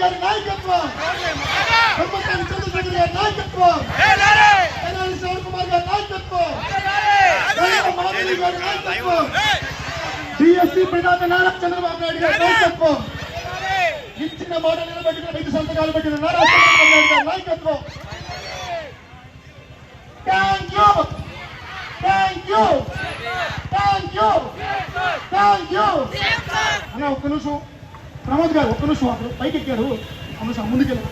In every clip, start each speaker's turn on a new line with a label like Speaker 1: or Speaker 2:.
Speaker 1: గారి నాయకత్వం. బ్రహ్మచారి చంద్రశేఖర్ గారి నాయకత్వం. తెనాలి శివన్ కుమార్ గారి నాయకత్వం. దైవ మాధవి గారి నాయకత్వం. డిఎస్సీ ప్రధాన నారా చంద్రబాబు నాయుడు గారి నాయకత్వం. ఇచ్చిన మాట నిలబెట్టిన ఐదు సంతకాలు పెట్టిన నారా చంద్రబాబు నాయుడు గారి నాయకత్వం. Thank you thank you thank you thank you అన్న ఒక్క నిమిషం. ప్రమోద్ గారు ఒక్క నిమిషం అప్పుడు పైకి ఎక్కారు నిమిషం ముందుకెళ్ళి.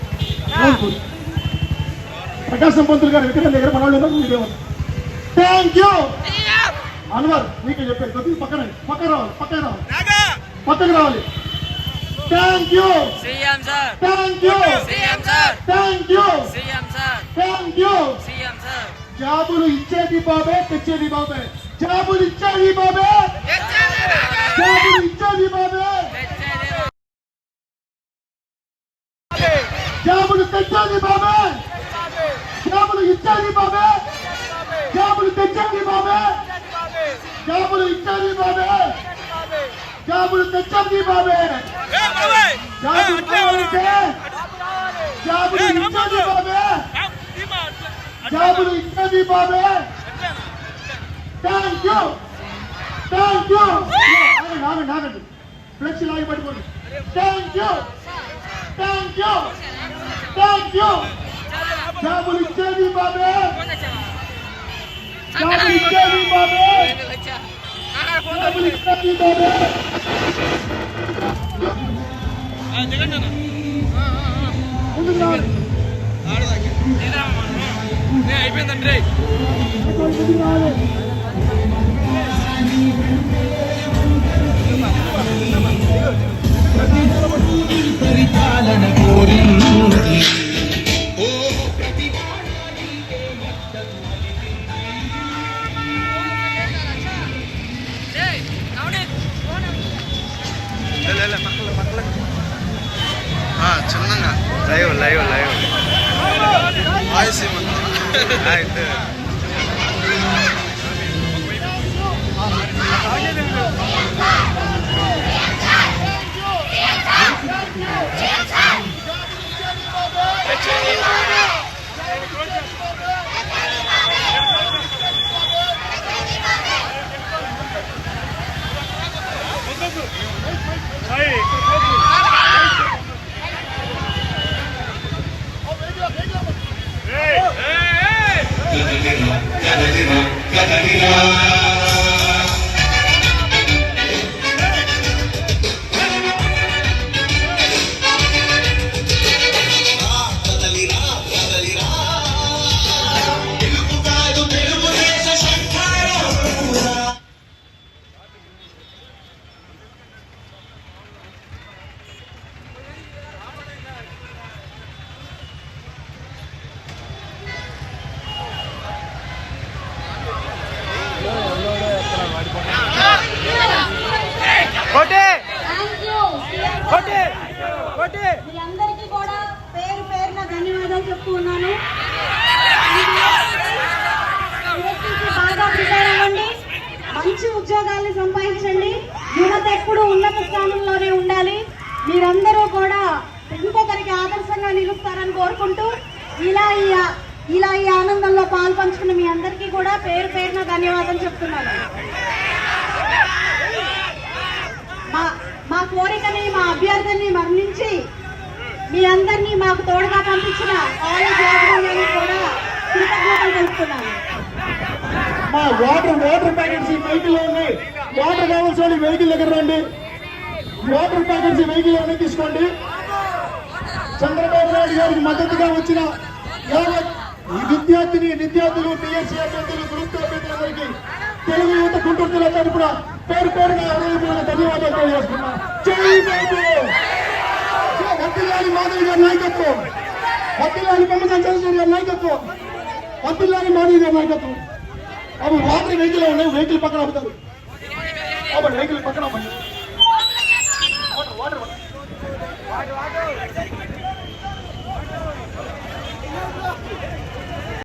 Speaker 1: ప్రకాశం పంతులు గారు విగ్రహం దగ్గర మన వాళ్ళు థ్యాంక్ యూ. అన్వర్ మీకే చెప్పారు కొద్దిగా పక్కన పక్కన రావాలి. పక్కన రావాలి. పక్కకు రావాలి. Thank you.
Speaker 2: CM sir.
Speaker 1: Thank you.
Speaker 2: CM sir.
Speaker 1: Thank you.
Speaker 2: CM sir.
Speaker 1: Thank you.
Speaker 2: CM sir.
Speaker 1: జాబులు ఇచ్చేది బాబే తెచ్చేది బాబే. జాబులు ఇచ్చేది బాబే! జాబులు ఇచ్చేది బాబే. జాబులు తెచ్చేది బాబే జాబులు ఇచ్చేది బాబే జాబులు తెచ్చేది బాబే జాబులు ఇచ్చేది బాబే జాబులు తెచ్చేది బాబే జాబులు కావాలంటే జాబులు ఇచ్చేది బాబే జాబులు ఇచ్చేది బాబే థ్యాంక్ యూ థ్యాంక్ యూ ఆగండి ఆగండి ఆగండి ఫ్లెక్స్ లాగి పట్టుకోండి thank you thank you thank you జాబులు ఇచ్చేది బాబే జాబులు ఇచ్చేది బాబే జాబులు ఇచ్చేది బాబే ముందుకు రావాలి
Speaker 2: అయిపోయిందండి
Speaker 3: చిన్నగా. Live live live. వాయిస్ ఇవ్వండి
Speaker 4: కదలిరా కదలిరా కదలిరా
Speaker 5: మీ అందరికీ కూడా పేరు పేరున ధన్యవాదాలు చెప్తూ ఉన్నాను. బాగా ప్రిపేర్ అవ్వండి. మంచి ఉద్యోగాల్ని సంపాదించండి. యువత ఎప్పుడు ఉన్నత స్థానంలోనే ఉండాలి. మీరందరూ కూడా ఇంకొకరికి ఆదర్శంగా నిలుస్తారని కోరుకుంటూ ఇలా ఈ ఇలా ఈ ఆనందంలో పాలు పంచుకున్న మీ అందరికీ కూడా పేరు పేరున ధన్యవాదాలు చెప్తున్నాను మా మా కోరికని మా అభ్యర్థిని మరణించి మీ అందరినీ మాకు తోడుగా పంపించిన కాలేజ్ యాజమాన్యానికి కూడా కృతజ్ఞతలు తెలుపుతున్నాను.
Speaker 1: మా వాటర్ వాటర్ ప్యాకెట్స్ ఈ వెహికల్ ఉన్నాయి. వాటర్ కావాల్సిన వెహికల్ దగ్గర రండి. వాటర్ ప్యాకెట్స్ ఈ వెహికల్లోనే తీసుకోండి. చంద్రబాబు నాయుడు గారికి మద్దతుగా వచ్చిన ఈ విద్యార్థిని విద్యార్థులు టీఎస్సీ అభ్యర్థులు గ్రూప్ అభ్యర్థులందరికీ తెలుగు యువత గుంటూరు జిల్లా తరపున పేరు పేరుగా ధన్యవాదాలు తెలియజేస్తున్నాం జై బాబు! వత్తిలాలి మాధవి గారి నాయకత్వం. వత్తిలాలి బొమ్మసాని చంద్రశేఖర్ గారి నాయకత్వం. వత్తిలాలి మాధవి గారి నాయకత్వం. అవి వాటర్ వెహికల్ ఉన్నాయి వెహికల్ పక్కన అవుతారు అప్పుడు వెహికల్ పక్కన అవ్వండి